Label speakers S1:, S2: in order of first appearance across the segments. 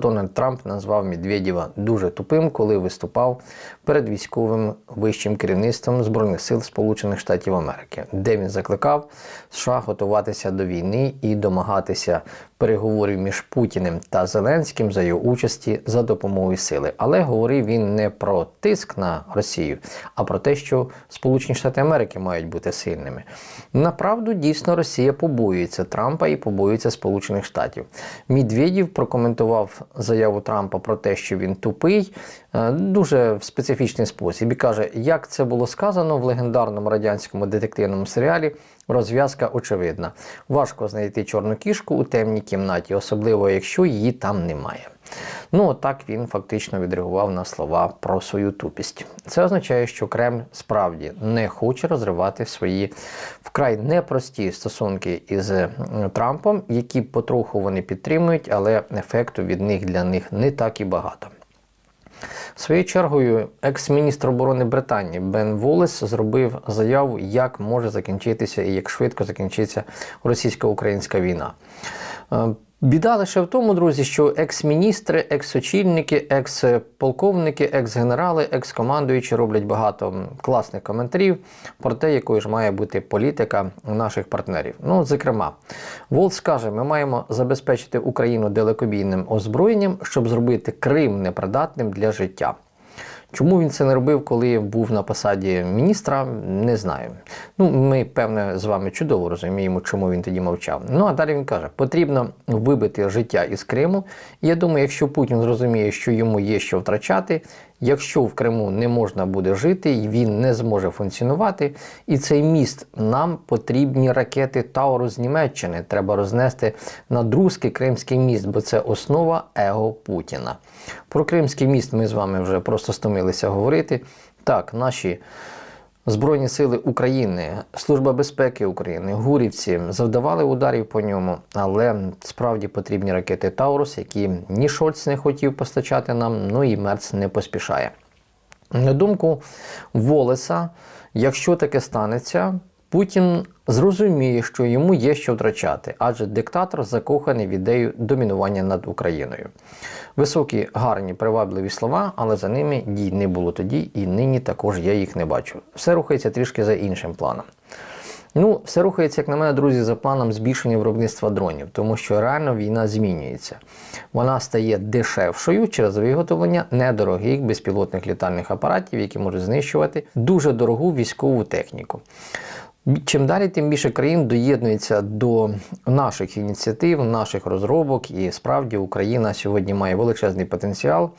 S1: Дональд Трамп назвав Медведєва дуже тупим, коли виступав перед військовим вищим керівництвом Збройних сил Сполучених Штатів Америки, де він закликав США готуватися до війни і домагатися переговорів між Путіним та Зеленським за його участі за допомогою сили. Але говорив він не про тиск на Росію, а про те, що Сполучені Штати Америки мають бути сильними. Направду дійсно Росія побоюється Трампа і побоюється Сполучених Штатів. Медведєв прокоментував заяву Трампа про те, що він тупий, дуже в специфічний спосіб і каже, як це було сказано в легендарному радянському детективному серіалі. Розв'язка очевидна. Важко знайти чорну кішку у темній кімнаті, особливо якщо її там немає. Ну, так він фактично відреагував на слова про свою тупість. Це означає, що Кремль справді не хоче розривати свої вкрай непрості стосунки із Трампом, які потроху вони підтримують, але ефекту від них для них не так і багато. Своєю чергою, екс-міністр оборони Британії Бен Волес зробив заяву, як може закінчитися і як швидко закінчиться російсько-українська війна. Біда лише в тому, друзі, що екс-міністри, екс-очільники, екс-полковники, екс-генерали, екс-командуючі роблять багато класних коментарів про те, якою ж має бути політика наших партнерів. Ну, зокрема, Волц каже, ми маємо забезпечити Україну далекобійним озброєнням, щоб зробити Крим непридатним для життя. Чому він це не робив, коли був на посаді міністра, не знаю. Ну, ми, певне, з вами чудово розуміємо, чому він тоді мовчав. Ну а далі він каже: потрібно вибити життя із Криму. Я думаю, якщо Путін зрозуміє, що йому є що втрачати, якщо в Криму не можна буде жити, він не зможе функціонувати, і цей міст нам потрібні ракети Тауру з Німеччини. Треба рознести на друзки Кримський міст, бо це основа его Путіна. Про Кримський міст ми з вами вже просто стомилися говорити. Так, наші Збройні сили України, Служба безпеки України, гурівці завдавали ударів по ньому, але справді потрібні ракети Таурус, які ні Шольц не хотів постачати нам, ну і Мерц не поспішає. На думку Волеса, якщо таке станеться, Путін зрозуміє, що йому є що втрачати, адже диктатор закоханий в ідею домінування над Україною. Високі, гарні, привабливі слова, але за ними дій не було тоді, і нині також я їх не бачу. Все рухається трішки за іншим планом. Ну, все рухається, як на мене, друзі, за планом збільшення виробництва дронів, тому що реально війна змінюється. Вона стає дешевшою через виготовлення недорогих безпілотних літальних апаратів, які можуть знищувати дуже дорогу військову техніку. Чим далі, тим більше країн доєднується до наших ініціатив, наших розробок, і справді Україна сьогодні має величезний потенціал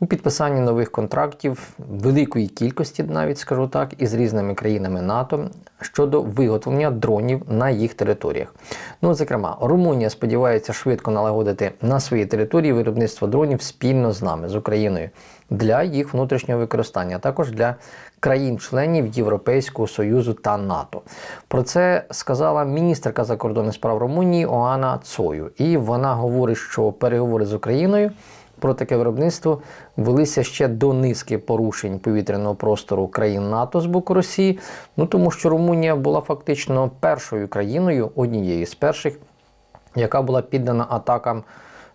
S1: у підписанні нових контрактів, великої кількості, навіть скажу так, із різними країнами НАТО щодо виготовлення дронів на їх територіях. Ну, зокрема, Румунія сподівається швидко налагодити на своїй території виробництво дронів спільно з нами, з Україною, для їх внутрішнього використання, а також для країн-членів Європейського Союзу та НАТО. Про це сказала міністерка закордонних справ Румунії Оана Цою. І вона говорить, що переговори з Україною. Про таке виробництво велися ще до низки порушень повітряного простору країн НАТО з боку Росії. Ну тому що Румунія була фактично першою країною, однією з перших, яка була піддана атакам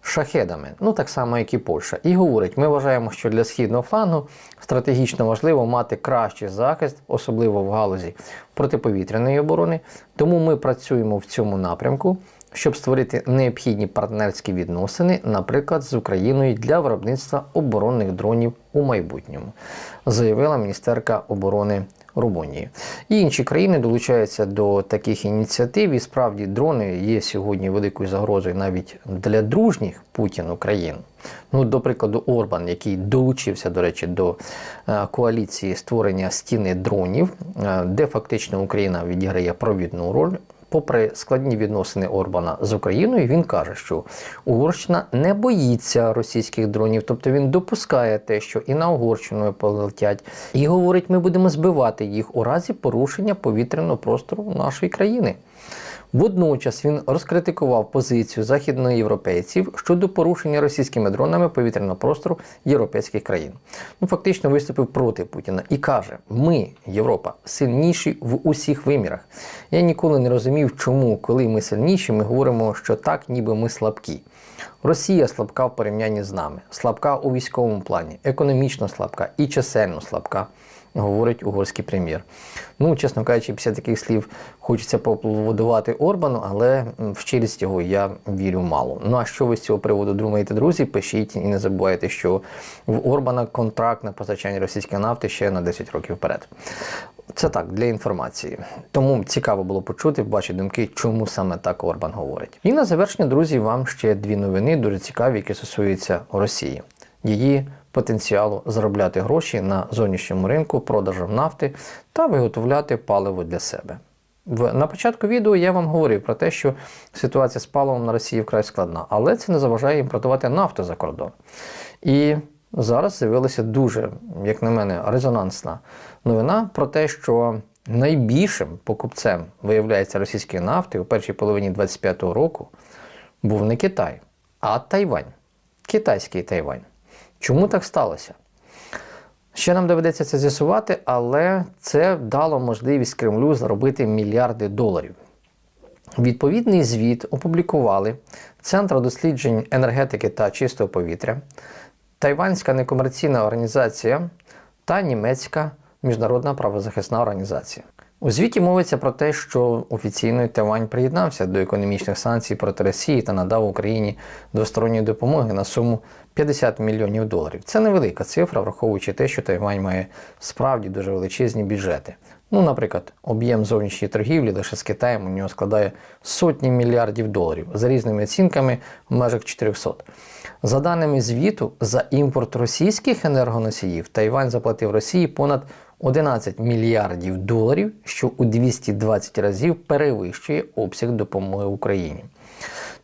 S1: шахедами, ну так само, як і Польща. І говорить, ми вважаємо, що для східного флангу стратегічно важливо мати кращий захист, особливо в галузі протиповітряної оборони. Тому ми працюємо в цьому напрямку. Щоб створити необхідні партнерські відносини, наприклад, з Україною для виробництва оборонних дронів у майбутньому, заявила міністерка оборони Румунії. І інші країни долучаються до таких ініціатив. І справді дрони є сьогодні великою загрозою навіть для дружніх Путіну країн. Ну, до прикладу, Орбан, який долучився, до речі, до е, коаліції створення стіни дронів, е, де фактично Україна відіграє провідну роль. Попри складні відносини Орбана з Україною, він каже, що Угорщина не боїться російських дронів, тобто він допускає те, що і на Угорщину полетять, і говорить, ми будемо збивати їх у разі порушення повітряного простору нашої країни. Водночас він розкритикував позицію західноєвропейців щодо порушення російськими дронами повітряного простору європейських країн. Ну фактично виступив проти Путіна і каже: Ми, Європа, сильніші в усіх вимірах. Я ніколи не розумів, чому, коли ми сильніші, ми говоримо, що так, ніби ми слабкі. Росія слабка в порівнянні з нами, слабка у військовому плані, економічно слабка і чисельно слабка, говорить угорський прем'єр. Ну, чесно кажучи, після таких слів хочеться поаплодувати Орбану, але в щирість його я вірю мало. Ну а що ви з цього приводу думаєте, друзі? Пишіть і не забувайте, що в Орбана контракт на постачання російської нафти ще на 10 років вперед. Це так, для інформації. Тому цікаво було почути, ваші думки, чому саме так Орбан говорить. І на завершення, друзі, вам ще дві новини дуже цікаві, які стосуються Росії, її потенціалу заробляти гроші на зовнішньому ринку, продажем нафти та виготовляти паливо для себе. На початку відео я вам говорив про те, що ситуація з паливом на Росії вкрай складна, але це не заважає імпортувати нафту за кордон. І зараз з'явилася дуже, як на мене, резонансна новина про те, що найбільшим покупцем виявляється російської нафти у першій половині 25-го року був не Китай, а Тайвань. Китайський Тайвань. Чому так сталося? Ще нам доведеться це з'ясувати, але це дало можливість Кремлю заробити мільярди доларів. Відповідний звіт опублікували Центр досліджень енергетики та чистого повітря, Тайванська некомерційна організація та німецька міжнародна правозахисна організація. У звіті мовиться про те, що офіційно Тайвань приєднався до економічних санкцій проти Росії та надав Україні двосторонньої допомоги на суму 50 мільйонів доларів. Це невелика цифра, враховуючи те, що Тайвань має справді дуже величезні бюджети. Ну, наприклад, об'єм зовнішньої торгівлі лише з Китаєм у нього складає сотні мільярдів доларів, за різними оцінками в межах 400. За даними звіту, за імпорт російських енергоносіїв Тайвань заплатив Росії понад 11 мільярдів доларів, що у 220 разів перевищує обсяг допомоги Україні.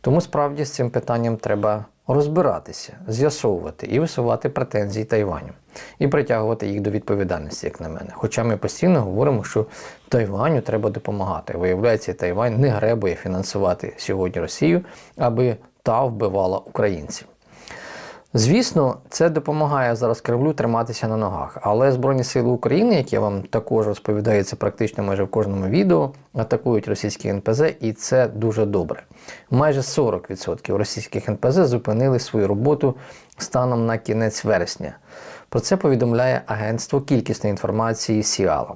S1: Тому справді з цим питанням треба розбиратися, з'ясовувати і висувати претензії Тайваню і притягувати їх до відповідальності, як на мене. Хоча ми постійно говоримо, що Тайваню треба допомагати. Виявляється, Тайвань не гребує фінансувати сьогодні Росію, аби та вбивала українців. Звісно, це допомагає зараз Кремлю триматися на ногах. Але Збройні Сили України, які я вам також розповідаю, це практично майже в кожному відео, атакують російські НПЗ, і це дуже добре. Майже 40% російських НПЗ зупинили свою роботу станом на кінець вересня. Про це повідомляє агентство кількісної інформації Сіала.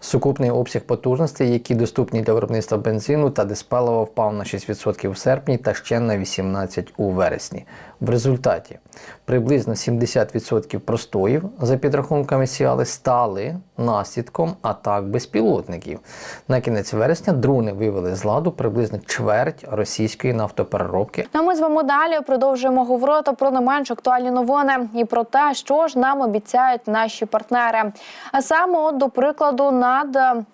S1: Сукупний обсяг потужностей, які доступні для виробництва бензину та диспалива, впав на 6% в серпні та ще на 18% у вересні. В результаті приблизно 70% простоїв, за підрахунками Сіали, стали наслідком атак безпілотників. На кінець вересня дрони вивели з ладу приблизно чверть російської нафтопереробки,
S2: Ну, а ми з вами далі продовжуємо говорити про не менш актуальні новини і про те, що ж нам обіцяють наші партнери. А саме, от, до прикладу, над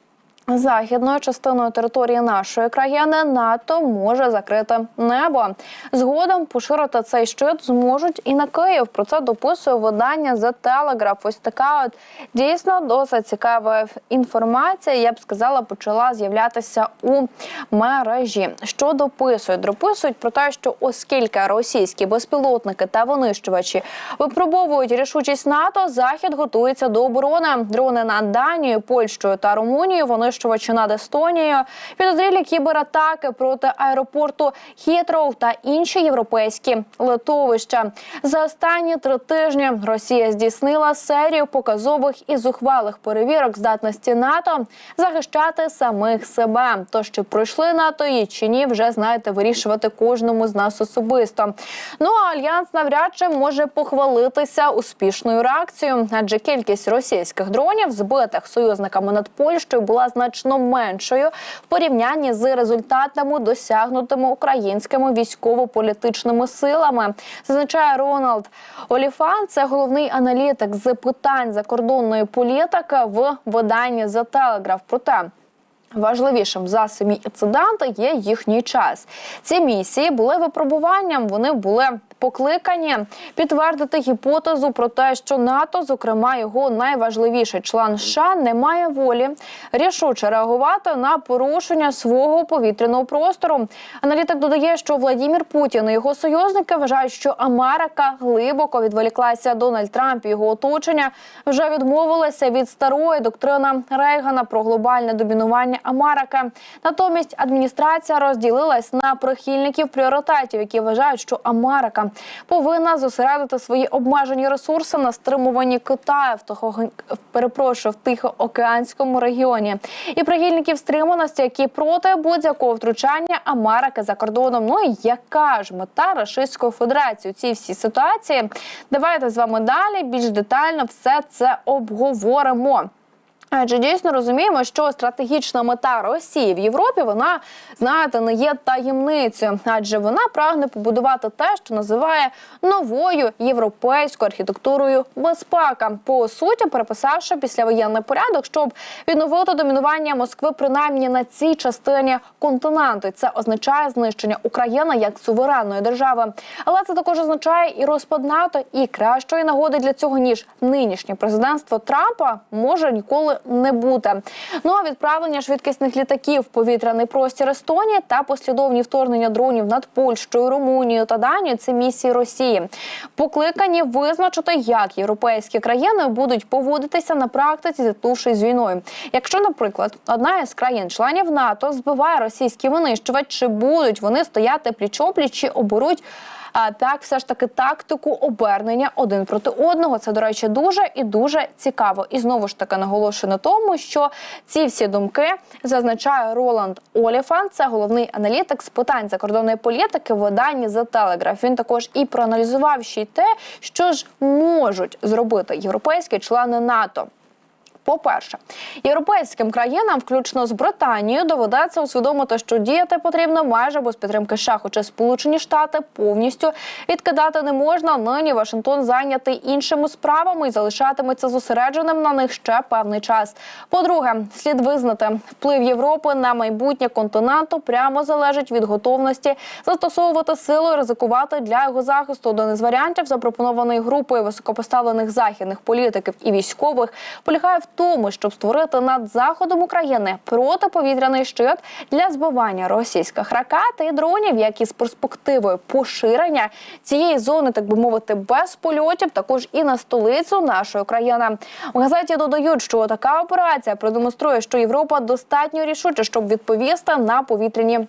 S2: західною частиною території нашої країни НАТО може закрити небо. Згодом поширити цей щит зможуть і на Київ. Про це дописує видання The Telegraph. Ось така от дійсно досить цікава інформація. Я б сказала, почала з'являтися у мережі. Що дописують? Дописують про те, що оскільки російські безпілотники та винищувачі випробовують рішучість НАТО, захід готується до оборони. Дрони над Данією, Польщею та Румунією, винищувачі над Естонією, підозрілі кібератаки проти аеропорту Хітроу та інші європейські литовища. За останні три тижні Росія здійснила серію показових і зухвалих перевірок здатності НАТО захищати самих себе. То чи пройшли НАТО і чи ні, вже знаєте, вирішувати кожному з нас особисто. Ну а альянс навряд чи може похвалитися успішною реакцією, адже кількість російських дронів, збитих союзниками над Польщею, була значно меншою в порівнянні з результатами, досягнутими українськими військово-політичними силами. Зазначає Роналд Оліфан. Це головний аналітик з питань закордонної політики в виданні The Telegraph. Проте Важливішим за самі інциденти є їхній час. Ці місії були випробуванням. Вони були покликані підтвердити гіпотезу про те, що НАТО, зокрема його найважливіший член США, не має волі рішуче реагувати на порушення свого повітряного простору. Аналітик додає, що Владімір Путін і його союзники вважають, що Америка глибоко відволіклася. Дональд Трамп і його оточення вже відмовилися від старої доктрини Рейгана про глобальне домінування Америки. Натомість адміністрація розділилась на прихильників пріоритетів, які вважають, що Америка повинна зосередити свої обмежені ресурси на стримуванні Китаю в того перепрошую в тихоокеанському регіоні, і прихильників стриманості, які проти будь-якого втручання Америки за кордоном. Ну і яка ж мета Російської Федерації у цій всій ситуації? Давайте з вами далі більш детально все це обговоримо. Адже дійсно розуміємо, що стратегічна мета Росії в Європі вона знаєте не є таємницею, адже вона прагне побудувати те, що називає новою європейською архітектурою безпека, по суті, переписавши післявоєнний порядок, щоб відновити домінування Москви принаймні на цій частині континенту. Це означає знищення України як суверенної держави, але це також означає і розпад НАТО, і кращої нагоди для цього ніж нинішнє президентство Трампа може ніколи не бути. Ну а відправлення швидкісних літаків в повітряний простір Естонії та послідовні вторгнення дронів над Польщею, Румунією та Данією це місії Росії. Покликані визначити, як європейські країни будуть поводитися на практиці, зіткнувшись з війною. Якщо, наприклад, одна із країн-членів НАТО збиває російський винищувач, чи будуть вони стояти пліч-опліч, чи оберуть а так, все ж таки тактику обернення один проти одного. Це, до речі, дуже і дуже цікаво. І знову ж таки наголошую на тому, що ці всі думки зазначає Роланд Оліфан. Це головний аналітик з питань закордонної політики в виданні The Telegraph. Він також і проаналізував ще й те, що ж можуть зробити європейські члени НАТО. По-перше, європейським країнам, включно з Британією, доведеться усвідомити, що діяти потрібно майже без підтримки США, хоча Сполучені Штати повністю відкидати не можна. Нині Вашингтон зайнятий іншими справами і залишатиметься зосередженим на них ще певний час. По-друге, слід визнати, вплив Європи на майбутнє континенту прямо залежить від готовності застосовувати силу і ризикувати для його захисту. Один із варіантів, запропонований групою високопоставлених західних політиків і військових, полягає в тому, щоб створити над заходом України протиповітряний щит для збивання російських ракет і дронів, як і з перспективою поширення цієї зони, так би мовити, без польотів, також і на столицю нашої країни. В газеті додають, що така операція продемонструє, що Європа достатньо рішуча, щоб відповісти на повітряні.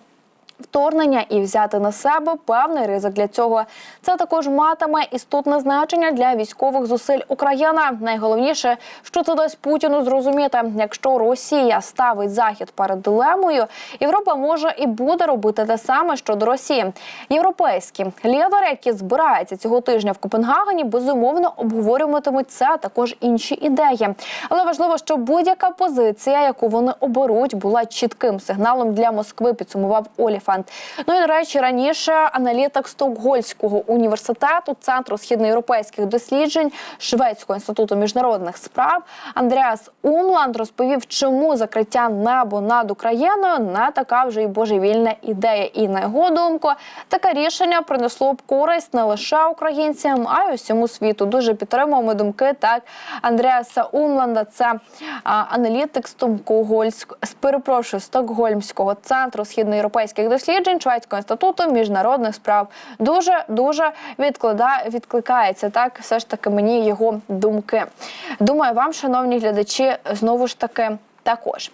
S2: Вторгнення і взяти на себе певний ризик для цього. Це також матиме істотне значення для військових зусиль України. Найголовніше, що це дасть Путіну зрозуміти, якщо Росія ставить захід перед дилемою, Європа може і буде робити те саме щодо Росії. Європейські лідери, які збираються цього тижня в Копенгагені, безумовно обговорюватимуть це а також інші ідеї. Але важливо, щоб будь-яка позиція, яку вони оберуть, була чітким сигналом для Москви. Підсумував Оліфант. Ну і до речі, раніше аналітик Стокгольського університету Центру східноєвропейських досліджень Шведського інституту міжнародних справ Андреас Умланд розповів, чому закриття небо над Україною не така вже й божевільна ідея. І на його думку, таке рішення принесло б користь не лише українцям, а й усьому світу. Дуже підтримуємо думки так Андреаса Умланда. Це аналітик Стокгольського, перепрошую, Стокгольмського центру східноєвропейських досліджень Шведського інституту міжнародних справ. Дуже дуже відклада відкликається так. Все ж таки мені його думки. Думаю, вам, шановні глядачі, знову ж таки також.